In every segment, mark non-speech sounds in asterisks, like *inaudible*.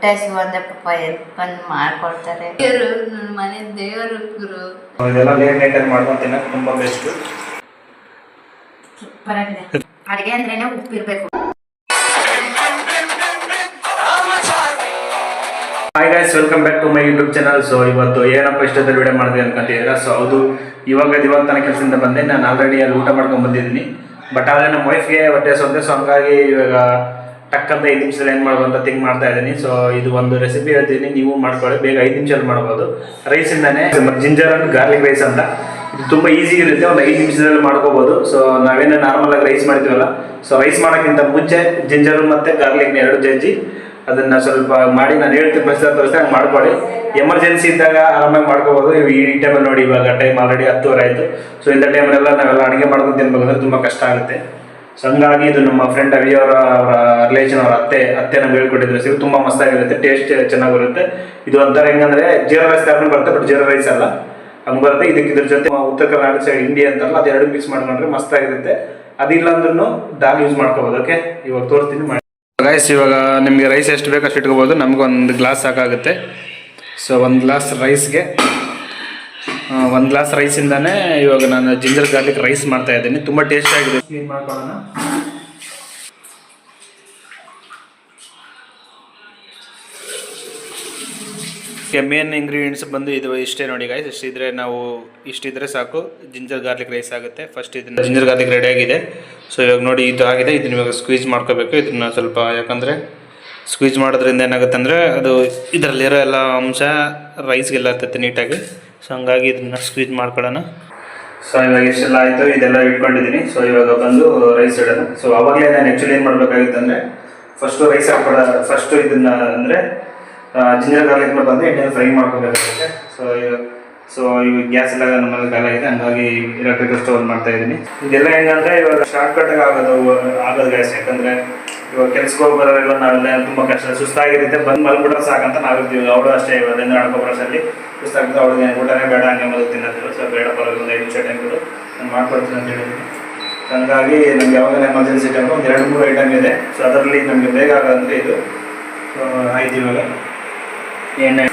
ಹೊಟ್ಟೆ ಅಂತ ಅಂದ್ರೆ ಪಾಪ ಎಲ್ಪ್ ಬಂದು ಮಾಡ್ಕೊಡ್ತಾರೆ ನನ್ನ ಮನೆ ದೇವರು ಗುರು. ಇದೆಲ್ಲ ಲೇಟ್ ನೈಟಲ್ಲಿ ಮಾಡ್ಕೊಂಡು ತಿನ್ನಕ್ಕೆ ತುಂಬ ಬೆಸ್ಟ್ ಸೂಪರ್ ಆಗಿದೆ ಅಡುಗೆ ಅಂದ್ರೇನೆ ಉಪ್ಪಿರ್ಬೇಕು hi guys welcome back to my YouTube channel so ಇವತ್ತು ಏನಪ್ಪ ಇಷ್ಟದಲ್ಲಿ ವಿಡಿಯೋ ಮಾಡಿದೆ ಅನ್ಕೊಂತಿದ್ದೀರಾ ಸೊ ಅದು ಇವಾಗ ಇವಾಗ ತನಕ ಕೆಲಸದಿಂದ ಬಂದೆ. ನಾನು ಆಲ್ರೆಡಿ ಅಲ್ಲಿ ಊಟ ಮಾಡ್ಕೊಂಡು ಬಂದಿದ್ದೀನಿ. ಬಟ್ ಆದರೆ ನಮ್ಮ ವೈಫ್ಗೆ ಹೊಟ್ಟೆ ಸೊಂದೆ ಸೊ ಹಂಗಾಗಿ ಇವಾಗ ಟಕ್ ಅಂತ ಐದು ನಿಮಿಷದಲ್ಲಿ ಏನು ಮಾಡೋದು ಅಂತ ಥಿಂಕ್ ಮಾಡ್ತಾ ಇದ್ದೀನಿ. ಸೊ ಇದು ಒಂದು ರೆಸಿಪಿ ಹೇಳ್ತೀನಿ. ನೀವು ಮಾಡ್ಕೊಳ್ಳಿ. ಬೇಗ ಐದು ನಿಮಿಷದಲ್ಲಿ ಮಾಡ್ಬೋದು. ರೈಸಿಂದಾನೆ ಜಿಂಜರ್ ಅಂಡ್ ಗಾರ್ಲಿಕ್ ರೈಸ್ ಅಂತ. ಇದು ತುಂಬ ಈಸಿ ಇರುತ್ತೆ. ಒಂದು ಐದು ನಿಮಿಷದಲ್ಲಿ ಮಾಡ್ಕೋಬೋದು. ಸೊ ನಾವೇನು ನಾರ್ಮಲ್ ಆಗಿ ರೈಸ್ ಮಾಡ್ತೀವಲ್ಲ? ಸೊ ರೈಸ್ ಮಾಡೋಕ್ಕಿಂತ ಮುಂಚೆ ಜಿಂಜರು ಮತ್ತು ಗಾರ್ಲಿಕ್ನ ಎರಡು ಜಜ್ಜಿ ಅದನ್ನ ಸ್ವಲ್ಪ ಮಾಡಿ ನಾನು ಹೇಳ್ತೀನಿ ಪ್ರಸ್ತುತ ತೋರಿಸ್ತಾ ಹಂಗೆ ಮಾಡ್ಕೊಳ್ಳಿ. ಎಮರ್ಜೆನ್ಸಿ ಇದ್ದಾಗ ಆರಾಮಾಗಿ ಮಾಡ್ಕೋಬೋದು. ಈ ಟೈಮಲ್ಲಿ ನೋಡಿ ಇವಾಗ ಟೈಮ್ ಆಲ್ರೆಡಿ ಹತ್ತುವರೆ ಆಯಿತು. ಸೊ ಇಂಥ ಟೈಮಲ್ಲೆಲ್ಲ ನಾವೆಲ್ಲ ಅಡುಗೆ ಮಾಡ್ಕೊಂಡು ತಿನ್ಬೇಕಂದ್ರೆ ತುಂಬ ಕಷ್ಟ ಆಗುತ್ತೆ. ಸೊ ಹಂಗಾಗಿ ಇದು ನಮ್ಮ ಫ್ರೆಂಡ್ ಅವಿ ಅವರ ರಿಲೇಷನ್ ಅವರ ಅತ್ತೆ ಅತ್ತೆ ನಮ್ಗೆ ಹೇಳ್ಕೊಟ್ಟಿದ್ರು ಸಿಗು ತುಂಬ ಮಸ್ತಾಗಿರುತ್ತೆ ಟೇಸ್ಟ್ ಚೆನ್ನಾಗಿರುತ್ತೆ. ಇದು ಒಂಥರ ಹೆಂಗಂದ್ರೆ ಜೀರಾ ರೈಸ್ ಥರನೇ ಬರುತ್ತೆ ಬಟ್ ಜೀರಾ ರೈಸ್ ಅಲ್ಲ. ಹಂಗೆ ಬರುತ್ತೆ. ಇದಕ್ಕೆ ಇದ್ರ ಜೊತೆ ಉತ್ತರ ಕರ್ನಾಟಕ ಸೈಡ್ ಇಂಡಿ ಅಂತಾರಲ್ಲ ಅದೆರಡು ಮಿಕ್ಸ್ ಮಾಡ್ಕೊಂಡ್ರೆ ಮಸ್ತಾಗಿರುತ್ತೆ. ಅದಿಲ್ಲ ಅಂದ್ರೂ ದಾಲ್ ಯೂಸ್ ಮಾಡ್ಕೋಬೋದು ಓಕೆ ಇವಾಗ ತೋರಿಸ್ತೀನಿ, ಮಾಡಿ. ರೈಸ್ ಇವಾಗ ನಿಮಗೆ ರೈಸ್ ಎಷ್ಟು ಬೇಕು ಅಷ್ಟು ಇಟ್ಕೋಬೋದು. ನಮ್ಗೆ ಒಂದು ಗ್ಲಾಸ್ ಸಾಕಾಗುತ್ತೆ. ಸೊ ಒಂದು ಗ್ಲಾಸ್ ರೈಸ್ಗೆ ಒಂದು ಗ್ಲಾಸ್ ರೈಸಿಂದಾನೇ ಇವಾಗ ನಾನು ಜಿಂಜರ್ ಗಾರ್ಲಿಕ್ ರೈಸ್ ಮಾಡ್ತಾ ಇದ್ದೀನಿ. ತುಂಬ ಟೇಸ್ಟ್ ಆಗಿದೆ. ಕ್ಲೀನ್ ಮಾಡ್ಕೊಳ್ಳೋಣ? ಮೇನ್ ಇಂಗ್ರೀಡಿಯೆಂಟ್ಸ್ ಬಂದು ಇದು ಇಷ್ಟೇ ನೋಡಿ ಗಾಯ್ಸ್ ಇಷ್ಟಿದ್ರೆ ನಾವು ಇಷ್ಟಿದ್ರೆ ಸಾಕು. ಜಿಂಜರ್ ಗಾರ್ಲಿಕ್ ರೈಸ್ ಆಗುತ್ತೆ. ಫಸ್ಟ್ ಇದನ್ನ ಜಿಂಜರ್ ಗಾರ್ಲಿಕ್ ರೆಡಿ ಆಗಿದೆ. ಸೊ ಇವಾಗ ನೋಡಿ ಇದು ಆಗಿದೆ. ಇದನ್ನ ಇವಾಗ ಸ್ಕ್ವೀಜ್ ಮಾಡ್ಕೋಬೇಕು. ಇದನ್ನ ಸ್ವಲ್ಪ ಯಾಕಂದರೆ ಸ್ಕ್ವೀಜ್ ಮಾಡೋದ್ರಿಂದ ಏನಾಗುತ್ತೆ ಅಂದರೆ ಅದು ಇದರಲ್ಲಿರೋ ಎಲ್ಲ ಅಂಶ ರೈಸ್ಗೆಲ್ಲ ಆಗ್ತೈತೆ ನೀಟಾಗಿ. ಸೊ ಹಂಗಾಗಿ ಇದನ್ನ ಸ್ಕ್ವೀಜ್ ಮಾಡ್ಕೊಳ್ಳೋಣ ಸೊ ಇವಾಗ ಇಷ್ಟೆಲ್ಲ ಆಯಿತು. ಇದೆಲ್ಲ ಇಟ್ಕೊಂಡಿದ್ದೀನಿ. ಸೊ ಇವಾಗ ಬಂದು ರೈಸ್ ಇಡೋಣ. ಸೊ ಅವಾಗಲೇ ನಾನು ಆ್ಯಕ್ಚುಲಿ ಏನು ಮಾಡಬೇಕಾಗಿತ್ತು ಅಂದರೆ ಫಸ್ಟು ರೈಸ್ ಹಾಕ್ಬಿಡ ಫಸ್ಟು ಇದನ್ನು ಅಂದರೆ ಜಿಂಜರ್ ಗಾರ್ಲಿಕ್ನ ಬಂದು ಎಣ್ಣೆ ಫ್ರೈ ಮಾಡ್ಕೋಬೇಕಾಗುತ್ತೆ. ಸೊ ಸೊ ಇವಾಗ ಗ್ಯಾಸ್ ಎಲ್ಲ ನಮ್ಮಲ್ಲಿ ಇದೆ ಹಂಗಾಗಿ ಎಲೆಕ್ಟ್ರಿಕಲ್ ಸ್ಟೋರ್ ಮಾಡ್ತಾ ಇದ್ದೀನಿ. ಇದೆಲ್ಲ ಹೆಂಗಂದ್ರೆ ಇವಾಗ ಶಾರ್ಟ್ ಕಟ್ ಆಗೋದು ಆಗೋದು ಗ್ಯಾಸ್ ಯಾಕಂದ್ರೆ ಇವಾಗ ಕೆಲ್ಸಕ್ಕೆ ಹೋಗಿ ನಾವೆಲ್ಲ ತುಂಬ ಕಷ್ಟ. ಸುಸ್ತಾಗಿರುತ್ತೆ. ಬಂದು ಮಲ್ಬಿಟ್ರೆ ಸಾಕಂತ ನಾವಿರ್ತೀವಿ. ಅವಳು ಅಷ್ಟೇ ಇವಾಗ ನಡ್ಕೊ ಬರೋಷ್ಟಲ್ಲಿ ಸುಸ್ತಾಗ್ತದೆ ಅವಳಿಗೆ ಊಟನೇ ಬೇಡ, ಹಂಗೆ ಮಲಗಿ ತಿನ್ನೋದಿಲ್ಲ ಸೊ ಬೇಡ ಬರೋದು ಒಂದು ಐದು ನಿಮಿಷ ಟೈಮ್ ಕೊಡು. ನಾನು ಮಾಡ್ಕೊಡ್ತೀನಿ ಅಂತ ಹೇಳಿದ್ದೀನಿ. ಹಂಗಾಗಿ ನಮ್ಗೆ ಯಾವಾಗ ಎಮರ್ಜೆನ್ಸಿ ಟೈಮ್ ಒಂದು ಎರಡು, ಮೂರು ಐಟಮ್ ಇದೆ. ಸೊ ಅದರಲ್ಲಿ ನಮಗೆ ಬೇಗ ಆಗೋದಂದ್ರೆ ಇದು. ಆಯ್ತು ಇವಾಗ. ಎಣ್ಣೆ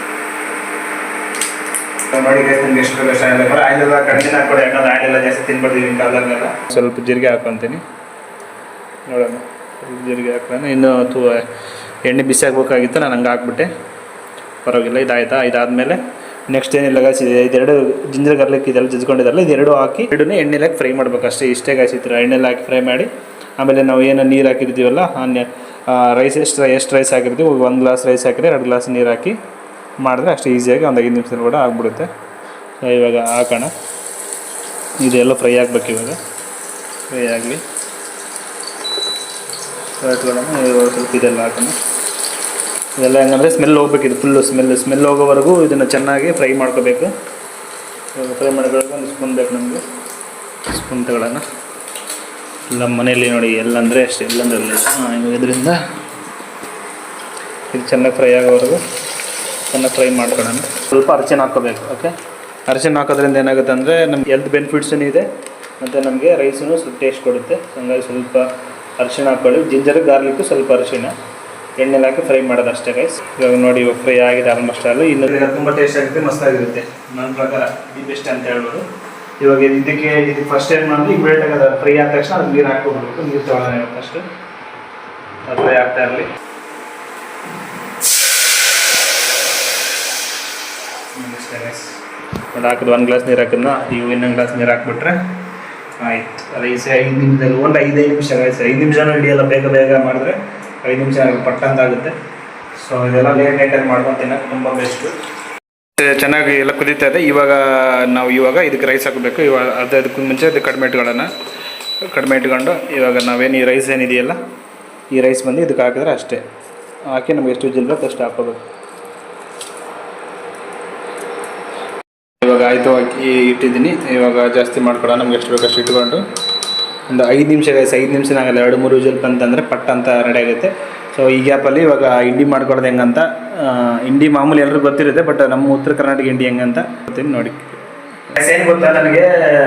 ನೋಡಿ ಜಾಸ್ತಿ ಸ್ವಲ್ಪ ಜೀರಿಗೆ ಹಾಕೊತೀನಿ. ನೋಡೋಣ. ಜೀರಿಗೆ ಹಾಕೋಣ ಇನ್ನು ತು ಎಣ್ಣೆ ಬಿಸಿ ಹಾಕ್ಬೇಕಾಗಿತ್ತು ನಾನು ಹಂಗೆ ಹಾಕ್ಬಿಟ್ಟೆ. ಪರವಾಗಿಲ್ಲ, ಇದಾಯ್ತಾ? ಇದಾದಮೇಲೆ ನೆಕ್ಸ್ಟ್ ಏನಿಲ್ಲ ಗಾಯ್ಸ್ ಇದೆರಡು ಜಿಂಜರ್ ಗಾರ್ಲಿಕ್ ಇದೆಲ್ಲ ಜಜ್ಕೊಂಡಿದ್ದಾರಲ್ಲ, ಇದೆರಡು ಹಾಕಿ, ಎರಡನ್ನೂ ಹಾಕಿ ಫ್ರೈ ಮಾಡ್ಬೇಕು ಅಷ್ಟೇ ಇಷ್ಟೇ ಗಾಯ್ಸ್ ಈ ಥರ ಎಣ್ಣೆಲಿ ಹಾಕಿ ಫ್ರೈ ಮಾಡಿ. ಆಮೇಲೆ ನಾವು ಏನು ನೀರು ಹಾಕಿರ್ತೀವಲ್ಲ ಆ ರೈಸ್ ಎಷ್ಟು ಎಷ್ಟು ರೈಸ್ ಹಾಕಿರ್ತೀವಿ, ಒಂದು ಗ್ಲಾಸ್ ರೈಸ್ ಹಾಕಿದ್ರೆ ಎರಡು ಗ್ಲಾಸ್ ನೀರು ಹಾಕಿ. ಮಾಡಿದ್ರೆ ಅಷ್ಟು ಈಸಿಯಾಗಿ ಒಂದು ಐದು ನಿಮಿಷದಲ್ಲಿ ಕೂಡ ಆಗಿಬಿಡುತ್ತೆ. ಇವಾಗ ಹಾಕೋಣ ಇದೆಲ್ಲ ಫ್ರೈ ಆಗಬೇಕು ಇವಾಗ. ಫ್ರೈ ಆಗಲಿ. ಇವಾಗ ಸ್ವಲ್ಪ ಇದೆಲ್ಲ ಹಾಕೋಣ. ಇದೆಲ್ಲ ಹೆಂಗಂದರೆ ಸ್ಮೆಲ್ ಹೋಗ್ಬೇಕು ಇದು ಫುಲ್ಲು ಸ್ಮೆಲ್ ಸ್ಮೆಲ್ ಹೋಗೋವರೆಗೂ ಇದನ್ನು ಚೆನ್ನಾಗಿ ಫ್ರೈ ಮಾಡ್ಕೋಬೇಕು. ಫ್ರೈ ಮಾಡ್ಕೊಳಕ್ಕೆ ಒಂದು ಸ್ಪೂನ್ ಬೇಕು ನಮಗೆ. ಸ್ಪೂನ್ ತಗೊಳ್ಳೋಣ. ಎಲ್ಲ ಮನೆಯಲ್ಲಿ ನೋಡಿ ಎಲ್ಲಂದರೆ ಅಷ್ಟೇ, ಎಲ್ಲಂದ್ರೆ ಇದರಿಂದ ಇದು ಚೆನ್ನಾಗಿ ಫ್ರೈ ಆಗೋವರೆಗೂ ಚೆನ್ನಾಗಿ ಫ್ರೈ ಮಾಡ್ಕೊಳ್ಳೋಣ. ಸ್ವಲ್ಪ ಅರ್ಚನೆ ಹಾಕೋಬೇಕು ಓಕೆ ಅರ್ಚನೆ ಹಾಕೋದ್ರಿಂದ ಏನಾಗುತ್ತೆ ಅಂದರೆ ನಮ್ಗೆ ಹೆಲ್ತ್ ಬೆನಿಫಿಟ್ಸೂ ಇದೆ ಮತ್ತು ನಮಗೆ ರೈಸೂ ಸ್ವಲ್ಪ ಟೇಸ್ಟ್ ಕೊಡುತ್ತೆ. ಹಂಗಾಗಿ ಸ್ವಲ್ಪ ಅರಿಶಿಣ ಹಾಕ್ಕೊಳ್ಳಿ ಜಿಂಜರ್ ಗಾರ್ಲಿಕ್ಕು ಸ್ವಲ್ಪ ಅರಿಶಿಣ ಎಣ್ಣೆಲಿ ಹಾಕಿ ಫ್ರೈ ಮಾಡೋದು ಅಷ್ಟೇ ರೈಸ್ ಇವಾಗ ನೋಡಿ ಇವಾಗ ಫ್ರೈ ಆಗಿದೆ ಆಲ್ಮೋಸ್ಟ್ ಅಲ್ಲ ಇನ್ನು ತುಂಬ ಟೇಸ್ಟ್ ಆಗುತ್ತೆ ಮಸ್ತಾಗಿರುತ್ತೆ. ನನ್ನ ಪ್ರಕಾರ ಇದು ಬೆಸ್ಟ್ ಅಂತ ಹೇಳ್ಬೋದು. ಇವಾಗ ಇದಕ್ಕೆ ಇದು ಫಸ್ಟ್ ಏನು ಮಾಡಿದ್ರೆ ಈಗ ಆಗಿ ಫ್ರೈ ಆದ ತಕ್ಷಣ ಅದು ನೀರು ಹಾಕ್ಕೊಬಿಡ್ಬೇಕು ನೀರು ತೊಗೊಳ್ಳೋಣ ಫಸ್ಟ್ ಅದು ಫ್ರೈ ಆಗ್ತಾ ಇರಲಿ. ಒಂದು ಹಾಕಿದ್ ಒಂದು ಗ್ಲಾಸ್ ನೀರು ಹಾಕಿದ್ನ, ಈಗ ಇನ್ನೊಂದು ಗ್ಲಾಸ್ ನೀರು ಹಾಕ್ಬಿಟ್ರೆ ಆಯ್ತು. ರೈಸ್ ಐದು ನಿಮಿಷದಲ್ಲಿ, ಒಂದು ಐದೈದು ನಿಮಿಷ ಐದು ನಿಮಿಷನೂ ಹಿಡಿಯಲ್ಲ, ಬೇಗ ಬೇಗ ಮಾಡಿದ್ರೆ ಐದು ನಿಮಿಷ ಪಟ್ಟಂತ ಆಗುತ್ತೆ. ಸೊ ಇದೆಲ್ಲ ಲೇಟ್ ಮಾಡ್ಕೊಂಡು ತಿನ್ನೋಕೆ ತುಂಬ ಬೆಸ್ಟು ಚೆನ್ನಾಗಿ ಎಲ್ಲ ಕುದೀತಾ ಇದೆ. ಇವಾಗ ನಾವು ಇವಾಗ ಇದಕ್ಕೆ ರೈಸ್ ಹಾಕಬೇಕು. ಇವಾಗ ಅದು ಅದಕ್ಕೆ ಮುಂಚೆ ಅದು ಕಡಿಮೆ ಇಟ್ಕೊಳ್ಳೋಣ. ಕಡಿಮೆ ಇಟ್ಕೊಂಡು ಇವಾಗ ನಾವೇನು ಈ ರೈಸ್ ಏನಿದೆಯಲ್ಲ, ಈ ರೈಸ್ ಬಂದು ಇದಕ್ಕೆ ಹಾಕಿದ್ರೆ ಅಷ್ಟೇ. ಹಾಕಿ ನಮ್ಗೆ ಎಷ್ಟು ವಿಜಿಲ್ ಅಷ್ಟು ಹಾಕೋಬೇಕು ಇವಾಗ ಆಯಿತು, ಹಾಕಿ ಇಟ್ಟಿದ್ದೀನಿ. ಇವಾಗ ಜಾಸ್ತಿ ಮಾಡ್ಕೊಳ್ಳೋಣ ನಮ್ಗೆ ಎಷ್ಟು ಬೇಕಷ್ಟು ಇಟ್ಕೊಂಡು. ಒಂದು ಐದು ನಿಮಿಷ ಗೈಸ್ ಐದು ನಿಮಿಷ ಆಗಲ್ಲ ಎರಡು ಮೂರು ವಿಜಲ್ ಅಂತಂದರೆ ಪಟ್ ಅಂತ ರೆಡಿ ಆಗುತ್ತೆ ಸೊ ಈ ಗ್ಯಾಪಲ್ಲಿ ಇವಾಗ ಇಂಡಿ ಮಾಡ್ಕೊಳ್ಳೋದು ಹೆಂಗಂತ ಇಂಡಿ ಮಾಮೂಲಿ ಎಲ್ಲರಿಗೂ ಗೊತ್ತಿರುತ್ತೆ ಬಟ್ ನಮ್ಮ ಉತ್ತರ ಕರ್ನಾಟಕ ಇಂಡಿ ಹೆಂಗಂತ ಗೊತ್ತೀನಿ ನೋಡಿ. ಏನು ಗೊತ್ತಾ? ನನಗೆ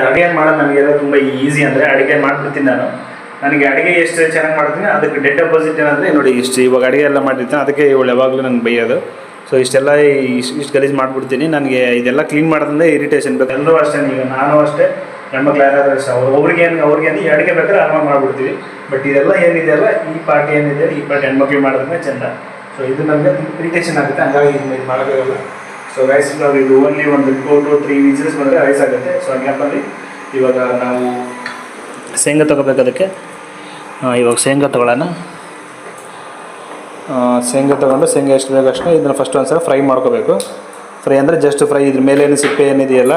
ಅಡುಗೆ ಮಾಡೋದು ನನಗೆಲ್ಲ ತುಂಬ ಈಸಿ ಅಂದರೆ ಅಡುಗೆ ಮಾಡ್ಬಿಡ್ತೀನಿ ನಾನು. ನನಗೆ ಅಡುಗೆ ಎಷ್ಟು ಚೆನ್ನಾಗಿ ಮಾಡ್ತೀನಿ, ಅದಕ್ಕೆ ಡೆಡ್ ಅಪೋಸಿಟ್ ಏನಂದರೆ ನೋಡಿ, ಇಷ್ಟು ಇವಾಗ ಅಡುಗೆ ಎಲ್ಲ ಮಾಡಿರ್ತೀನಿ ಅದಕ್ಕೆ ಇವಳು ಯಾವಾಗಲೂ ನನಗೆ ಬೈಯೋದು. ಸೊ ಇಷ್ಟೆಲ್ಲ ಇಷ್ಟು ಇಷ್ಟು ಗಲೀಜು ಮಾಡಿಬಿಡ್ತೀನಿ. ನನಗೆ ಇದೆಲ್ಲ ಕ್ಲೀನ್ ಮಾಡೋದ್ರಿಂದ ಇರಿಟೇಷನ್ ಬೇಕು. ಎಲ್ಲರೂ ಅಷ್ಟೇ ಈಗ ನಾನು ಅಷ್ಟೇ ಹೆಣ್ಮಕ್ಳು ಯಾರಾದರೂ ಅಷ್ಟೇ ಅವ್ರು ಅವ್ರಿಗೆ ಏನು ಅವ್ರಿಗೆ ಏನು ಅಡುಗೆ ಬೇಕಾದ್ರೆ ಆರಾಮ ಮಾಡ್ಬಿಡ್ತೀವಿ. ಬಟ್ ಇದೆಲ್ಲ ಏನಿದೆ ಅಲ್ಲ ಈ ಪಾರ್ಟಿ ಏನಿದೆ ಈ ಪಾರ್ಟಿ ಹೆಣ್ಮಕ್ಳು ಮಾಡಿದ್ರೆ ಚೆಂದ. ಸೊ ಇದು ನನಗೆ ಇರಿಟೇಷನ್ ಆಗುತ್ತೆ. ಹಂಗಾಗಿ ಇದನ್ನ ಇದು ಮಾಡೋಕ್ಕಾಗಲ್ಲ ಸೊ ರೈಸ್ ನಾವು ಇದು ಓನ್ಲಿ ಒಂದು ಟೂ ಟು ತ್ರೀ ವಿಸಿಲ್ಸ್ ಬಂದರೆ ರೈಸ್ ಆಗುತ್ತೆ. ಸೊ ಹಂಗಂತಂದು ಇವಾಗ ನಾವು ಶೇಂಗಾ ತೊಗೋಬೇಕದಕ್ಕೆ? ಇವಾಗ ಶೇಂಗಾ ತೊಗೊಳ್ಳೋಣ. ಶೇಂಗಾ ತೊಗೊಂಡು ಶೇಂಗ ಎಷ್ಟು ಬೇಕು ಅಷ್ಟೇ ಇದನ್ನು ಫಸ್ಟ್ ಒಂದು ಸಲ ಫ್ರೈ ಮಾಡ್ಕೋಬೇಕು. ಫ್ರೈ ಅಂದರೆ ಜಸ್ಟ್ ಫ್ರೈ ಇದ್ರ ಮೇಲೆ ಏನು ಸಿಪ್ಪೆ ಏನಿದೆಯಲ್ಲ,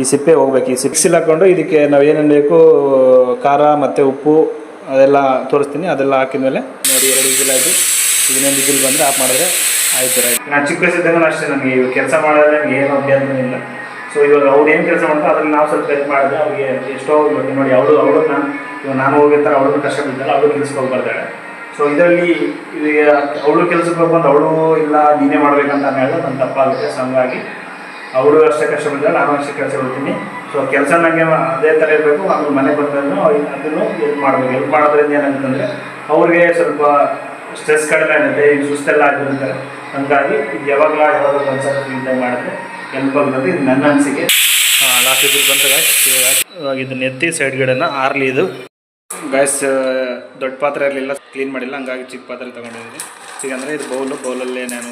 ಈ ಸಿಪ್ಪೆ ಹೋಗ್ಬೇಕು. ಈ ಸಿಪ್ಸಿಲ್ ಹಾಕ್ಕೊಂಡು ಇದಕ್ಕೆ ನಾವು ಏನೇನು ಬೇಕು, ಖಾರ ಮತ್ತು ಉಪ್ಪು ಅದೆಲ್ಲ ತೋರಿಸ್ತೀನಿ. ಅದೆಲ್ಲ ಹಾಕಿದ್ಮೇಲೆ ನೋಡಿ ಎರಡು ಇಜಿಲ್ ಆಯಿತು ಇದನ್ನೊಂದು ವಿಜಿಲ್ ಬಂದರೆ ಆಫ್ ಮಾಡಿದ್ರೆ ಆಯ್ತು ರೈಟ್ ನಾನು ಚಿಕ್ಕ ವಯಸ್ಸಿದ್ದಾಗ ಅಷ್ಟೇ ನನಗೆ ಇವಾಗ ಕೆಲಸ ಮಾಡೋದ್ರೆ ನನಗೆ ಏನು ಅಭ್ಯಂತರ ಇಲ್ಲ. ಸೊ ಇವಾಗ ಅವ್ರು ಏನು ಕೆಲಸ ಮಾಡ್ತಾರೆ ಅದನ್ನು ನಾವು ಸ್ವಲ್ಪ ಹೆಲ್ಪ್ ಮಾಡಿದ್ರೆ ಅವ್ರಿಗೆ ಎಷ್ಟೋ, ನೋಡಿ ಅವಳು ನಾನು, ಇವಾಗ ನಾನು ಹೋಗಿರ್ತಾರೆ ಅವಳು ಕಷ್ಟ ಬಿದ್ದಾಳೆ ಅವಳು ಕೆಲಸಕ್ಕೆ ಹೋಗಿ ಬರ್ತಾಳೆ ಸೊ ಇದರಲ್ಲಿ ಅವಳು ಕೆಲಸಕ್ಕೆ ಬಂದು ಅವಳು ಇಲ್ಲ, ನೀನೇ ಮಾಡ್ಬೇಕಂತ ಹೇಳಿದ್ರೆ ನನ್ನ ತಪ್ಪಾಗುತ್ತೆ ಸೊ ಹಂಗಾಗಿ ಅವಳು ಅಷ್ಟೇ ಕಷ್ಟ ಬಿಡ್ತಾರೆ ನಾನು ಅಷ್ಟೇ ಕೆಲಸ ಬಿಡ್ತೀನಿ ಸೊ ಕೆಲಸ ನನಗೆ ಅದೇ ಥರ ಇರಬೇಕು ಆಮೇಲೆ ಮನೆ ಬಂದ್ರೂ ಅದನ್ನು ಹೆಲ್ಪ್ ಮಾಡಬೇಕು. ಹೆಲ್ಪ್ ಮಾಡೋದ್ರಿಂದ ಏನಾಗುತ್ತಂದರೆ, ಅವ್ರಿಗೆ ಸ್ವಲ್ಪ ಸ್ಟ್ರೆಸ್ ಕಡಿಮೆ ಆಗುತ್ತೆ ಈಗ ಸುಸ್ತೆಲ್ಲ ಹಂಗಾಗಿ ಇದು ಯಾವಾಗಲೂ ಯಾವಾಗ ಒಂದ್ಸಲ ಇಂತ ಮಾಡಿದ್ರೆ ಹೆಲ್ಪ್ ಆಗ್ತದೆ ಇದು ನನ್ನ ಅನಿಸಿಕೆ. ಲಾಸ್ಟ್ ಇದು ಬಂತು ಗಾಯ್ಸ್ ಇವಾಗ ಇದನ್ನ ಎತ್ತಿ ಸೈಡ್ ಆರ್ಲಿ ಇದು. ಗ್ಯಾಸ್ ದೊಡ್ಡ ಪಾತ್ರೆ ಇರಲಿಲ್ಲ ಕ್ಲೀನ್ ಮಾಡಿಲ್ಲ, ಹಂಗಾಗಿ ಚಿಕ್ಕ ಪಾತ್ರೆ ತೊಗೊಂಡಿದ್ದೀನಿ. ಈಗ ಅಂದರೆ ಇದು ಬೌಲು ಬೌಲಲ್ಲೇ ನಾನು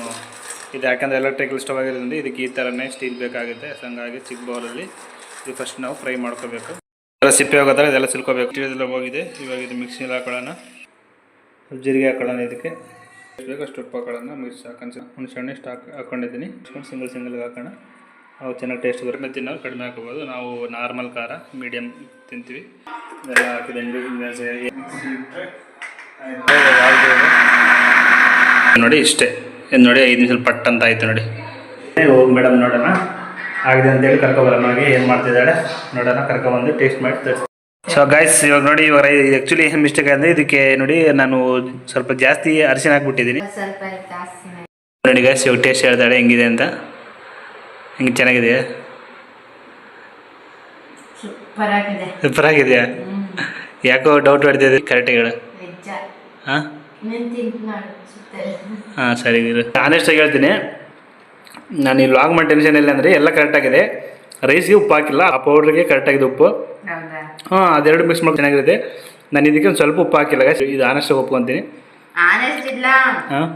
ಇದು ಯಾಕಂದರೆ ಎಲೆಕ್ಟ್ರಿಕಲ್ ಸ್ಟವ್ ಆಗಿರೋದ್ರಿಂದ ಇದಕ್ಕೆ ಈ ಥರನೇ ಸ್ಟೀಲ್ ಬೇಕಾಗುತ್ತೆ. ಸೊ ಹಂಗಾಗಿ ಚಿಕ್ಕ ಬೌಲಲ್ಲಿ ಇದು ಫಸ್ಟ್ ನಾವು ಫ್ರೈ ಮಾಡ್ಕೋಬೇಕು. ಎಲ್ಲ ಸಿಪ್ಪೆ ಹೋಗೋದ್ರೆ ಇದೆಲ್ಲ ಸಿಲ್ಕೋಬೇಕು. ಇದೆಲ್ಲ ಹೋಗಿದೆ. ಇವಾಗ ಇದು ಮಿಕ್ಸಿಲಿ ಹಾಕೊಳ್ಳೋಣ. ಜೀರಿಗೆ ಹಾಕೊಳ್ಳೋಣ ಇದಕ್ಕೆ. ಬೇಕು ಅಷ್ಟು ಉಪ್ಪು ಹಾಕೊಳ್ಳೋಣ. ಮಿಕ್ಸ್ ಹಾಕೊಂಡು ಹುಣಸೆಹಣ್ಣು ಇಷ್ಟು ಹಾಕಿ ಹಾಕ್ಕೊಂಡಿದ್ದೀನಿ ಸಿಂಗಲ್, ಸಿಂಗಲ್ಗೆ ಹಾಕೋಣ. ಅವು ಚೆನ್ನಾಗಿ ಟೇಸ್ಟ್ ಬರುತ್ತೆ ನಾವು ಕಡಿಮೆ ಹಾಕೋಬೋದು. ನಾವು ನಾರ್ಮಲ್ ಖಾರ ಮೀಡಿಯಮ್ ತಿಂತೀವಿ. ಎಲ್ಲ ಹಾಕಿದ್ರೆ ನೋಡಿ ಇಷ್ಟೇ. ಏನು ನೋಡಿ ಐದು ನಿಮಿಷ ಪಟ್ ಅಂತ ಆಯ್ತು ನೋಡಿ. ಹೋಗಿ ಮೇಡಮ್ ನೋಡೋಣ. ಆಗಿದೆ ಅಂತೇಳಿ ಕರ್ಕೊಬರೋಣ ಹಾಗೆ ಏನು ಮಾಡ್ತಿದ್ದಾಳೆ ನೋಡೋಣ. ಕರ್ಕೊಬಂದು ಟೇಸ್ಟ್ ಮಾಡಿ ತರಿಸಿ ಸೊ ಗಾಯ್ಸ್ ಇವಾಗ ನೋಡಿ ಇವಾಗ ಆ್ಯಕ್ಚುಲಿ ಏನು ಮಿಸ್ಟೇಕ್ ಅಂದರೆ ಇದಕ್ಕೆ ನೋಡಿ ನಾನು ಸ್ವಲ್ಪ ಜಾಸ್ತಿ ಅರಿಶಿನ ಹಾಕ್ಬಿಟ್ಟಿದ್ದೀನಿ. ನೋಡಿ ಗಾಯ್ಸ್ ಇವಾಗ ಟೇಸ್ಟ್ ಹೇಳ್ತಾಳೆ ಹೆಂಗಿದೆ ಅಂತ. ಹೆಂಗೆ ಚೆನ್ನಾಗಿದೆಯಾ? ಸೂಪರ್ ಆಗಿದೆ ಸೂಪರ್ ಆಗಿದೆಯಾ ಯಾಕೋ ಡೌಟ್ ಹೊಡ್ತಿದ್ದೆ ಕರೆಕ್ಟ್ ಹೇಳ ಹಾಂ? ಹಾಂ ಸರಿ ಆನೆಸ್ಟಾಗಿ ಹೇಳ್ತೀನಿ. ನಾನು ಈ ಲಾಗ್ ಮಾಡಿ ಟೆನ್ಷನ್ ಇಲ್ಲ ಅಂದರೆ ಎಲ್ಲ ಕರೆಕ್ಟಾಗಿದೆ ರೈಸ್ಗೆ ಉಪ್ಪು ಹಾಕಿಲ್ಲ ಆ ಪೌಡ್ರಿಗೆ ಕರೆಕ್ಟಾಗಿದೆ ಉಪ್ಪು. ಹಾಂ ಅದೆರಡು ಮಿಕ್ಸ್ ಮಾಡಿ ಚೆನ್ನಾಗಿರುತ್ತೆ ನಾನು ಇದಕ್ಕೆ ಒಂದು ಸ್ವಲ್ಪ ಉಪ್ಪು ಹಾಕಿಲ್ಲ. ಇದು ಆನೆಸ್ಟಾಗಿ ಒಪ್ಕೊತೀನಿ. ಇಲ್ಲ. ಹಾಂ?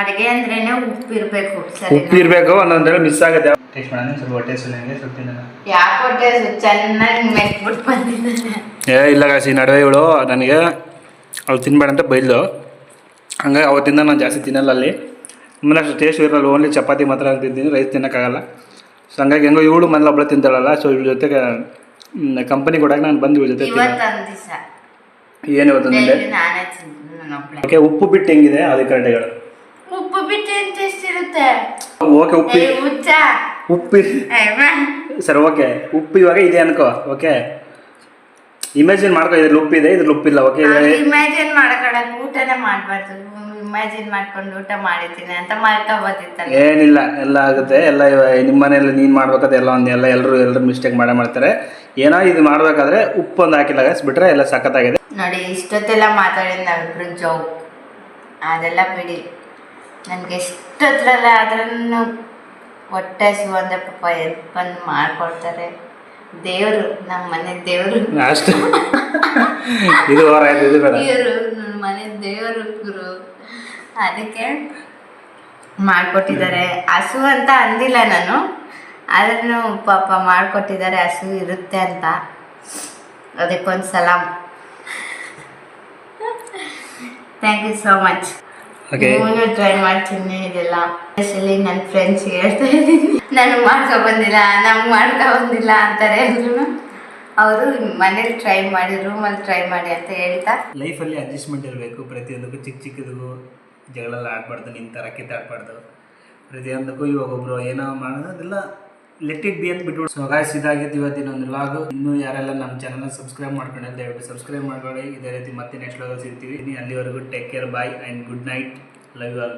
ಅಡುಗೆ ಅಂದ್ರೇನೆ ಉಪ್ಪು ಇರಬೇಕು ಸರಿ ಉಪ್ಪು ಇರಬೇಕು ಮಿಸ್ ಆಗುತ್ತೆ. ಟೇಸ್ಟ್ ಮಾಡೋಣ ಸ್ವಲ್ಪ ಟೇಸ್ಟ್ ನನಗೆ ಸ್ವಲ್ಪ ತಿನ್ನೋಣ. ಯಾಕೋ ಟೇಸ್ಟ್ ಚೆನ್ನಾಗಿ ಮೆಟ್ಬಿಟ್ಟು ಬಂದಿದ್ದಾನೆ ಏ ಇಲ್ಲ ಕಾಸಿ ನಡುವೆ ಇವಳು ನನಗೆ ಅವ್ಳು ತಿನ್ಬೇಡ ಅಂತ ಬೈದ್ಲು. ಹಂಗಾಗಿ ಅವತ್ತಿಂದ ನಾನು ಜಾಸ್ತಿ ತಿನ್ನಲ್ಲ ಅಲ್ಲಿ. ಆಮೇಲೆ ಅಷ್ಟು ಟೇಸ್ಟ್ ಇರಲ್ಲ ಓನ್ಲಿ ಚಪಾತಿ ಮಾತ್ರ ತಿಂತೀನಿ ರೈಸ್ ತಿನ್ನೋಕ್ಕಾಗಲ್ಲ. ಸೊ ಹಂಗಾಗಿ ಹೆಂಗೋ ಇವಳು ಮನೇಲಿ ಒಬ್ಬಳು ತಿಂತಾಳಲ್ಲ ಸೊ ಇವಳ ಜೊತೆಗೆ ಕಂಪನಿ ಕೊಡಾಗ ನಾನು ಬಂದು ಇವಳ ಜೊತೆ ತಿನ್ನೋ ಇವತ್ತೊಂದು ದಿವಸ. ಏನು ನಾನೇ ತಿಂತೀನಿ ಓಕೆ ಉಪ್ಪು ಬಿಟ್ಟು ಹೆಂಗಿದೆ ಅದಕ್ಕೆ ಕರೆಕ್ಟಾಗಿ ಏನು ಟೇಸ್ಟ್ ಇರುತ್ತೆ? ಓಕೆ ಉಪ್ಪು. ಏ ಹುಚ್ಚ ಉಪ್ಪು. ಏ ಬಾ. ಸರ್ ಓಕೆ ಉಪ್ಪು ಇವಾಗ ಇದೆ ಅನ್ಕೋ ಓಕೆ ಇಮ್ಯಾಜಿನ್ ಮಾಡ್ಕೋ ಇದ್ರಲ್ಲಿ ಉಪ್ಪಿದೆ ಇದ್ರಲ್ಲಿ ಉಪ್ಪಿಲ್ಲ ಓಕೆ ಇಮ್ಯಾಜಿನ್ ಮಾಡ್ಕೊಳಕ್ ಊಟನೇ ಮಾಡ್ಬಾರ್ದು. ಇಮ್ಯಾಜಿನ್ ಮಾಡ್ಕೊಂಡು ಊಟ ಮಾಡಿದ್ದೀನಿ ಅಂತ ಮಾಡ್ಕೋಬೋದಿತ್ತಲ್ಲ ಏನಿಲ್ಲ ಎಲ್ಲ ಆಗುತ್ತೆ ಎಲ್ಲ ಇವ- ನಿಮ್ಮ ಮನೆಯಲ್ಲಿ ನೀನು ಮಾಡ್ಬೇಕಾದ್ರೆ ಎಲ್ಲ ಒಂದು ಎಲ್ಲ ಎಲ್ಲರೂ ಎಲ್ಲರೂ ಮಿಸ್ಟೇಕ್ ಮಾಡೇ ಮಾಡ್ತಾರೆ. ಏನೋ ಇದು ಮಾಡಬೇಕಾದ್ರೆ ಉಪ್ಪು ಒಂದು ಹಾಕಿಲ್ಲ ಬಿಟ್ರೆ ಎಲ್ಲ ಸಖತ್ತಾಗಿದೆ. ನೋಡಿ ಇಷ್ಟೊತ್ತೆಲ್ಲ ಮಾತಾಡಿದ ನಾವಿಬ್ರು ಜೋಕ್ ಅದೆಲ್ಲ ಬಿಡಿ. ನನಗೆ ಇಷ್ಟೊತ್ತಲ್ಲ ಆದ್ರೂ ಹೊಟ್ಟೆ ಹಸಿವು ಪಾಪ ಎದ್ದು ಬಂದು ಮಾಡಿಕೊಡ್ತಾರೆ ದೇವರು ನಮ್ಮ ಮನೆ ದೇವರು. ಅಷ್ಟು. *laughs* ಇದು ಓವರ್ ಇದು ಬೇಡ. ದೇವರು ನನ್ನ ಮನೆ ದೇವರು ಗುರು. ಅದಕ್ಕೆ ಮಾಡಿಕೊಟ್ಟಿದ್ದಾರೆ. ಹಸು ಅಂತ ಅಂದಿಲ್ಲ ನಾನು. ಆದ್ರೂ ಪಾಪ ಮಾಡಿಕೊಟ್ಟಿದ್ದಾರೆ. ಹಸು ಇರುತ್ತೆ ಅಂತ. ಅದಕ್ಕೊಂದು ಸಲಾಮ್ ಥ್ಯಾಂಕ್ ಯು ಸೋ ಮಚ್ ನೀವು ಟ್ರೈ ಮಾಡ್ತೀನಿ ಇದೆಲ್ಲ. ಸ್ಪೆಷಲಿ ನನ್ನ ಫ್ರೆಂಡ್ಸ್ ಹೇಳ್ತಾ ಇದ್ದೀನಿ. ನಾನು ಮಾಡ್ಕೊ ಬಂದಿಲ್ಲ ನಮ್ಗೆ ಮಾಡ್ಕೊ ಬಂದಿಲ್ಲ ಅಂತಾರೆ ಅಂದ್ರೂ. ಅವರು ಮನೇಲಿ ಟ್ರೈ ಮಾಡಿ ರೂಮಲ್ಲಿ ಟ್ರೈ ಮಾಡಿ ಅಂತ ಹೇಳ್ತಾ. ಲೈಫಲ್ಲಿ ಅಡ್ಜಸ್ಟ್ಮೆಂಟ್ ಇರಬೇಕು. ಪ್ರತಿಯೊಂದಕ್ಕೂ ಚಿಕ್ಕ ಚಿಕ್ಕದಕ್ಕೂ ಜಗಳೆಲ್ಲ ಆಡ್ಬಾರ್ದು ನಿಂತರ ಕಿತ್ತಾಡ್ಬಾರ್ದು ಪ್ರತಿಯೊಂದಕ್ಕೂ ಇವಾಗ ಒಬ್ಬರು ಏನೋ ಮಾಡೋದು ಅದೆಲ್ಲ ಲೆಟ್ ಇಟ್ ಬಿ ಅಂತ ಬಿಟ್ಬಿಡು ಸೊ ಗಾಯ್ಸ್ ಇದಾಗಿತ್ತು ಇವತ್ತಿನ ಒಂದು ಲಾಗ್ ಇನ್ನೂ ಯಾರೆಲ್ಲ ನಮ್ಮ ಚಾನಲ್ನ ಸಬ್ಸ್ಕ್ರೈಬ್ ಮಾಡ್ಕೊಂಡಿಲ್ಲ, ದಯವಿಟ್ಟು ಸಬ್ಸ್ಕ್ರೈಬ್ ಮಾಡ್ಕೊಳ್ಳಿ. ಇದೇ ರೀತಿ ಮತ್ತೆ ನೆಕ್ಸ್ಟ್ ಲಾಗಲ್ಲಿ ಸಿಗ್ತೀವಿ. ಅಲ್ಲಿವರೆಗೂ take care bye and good night love you all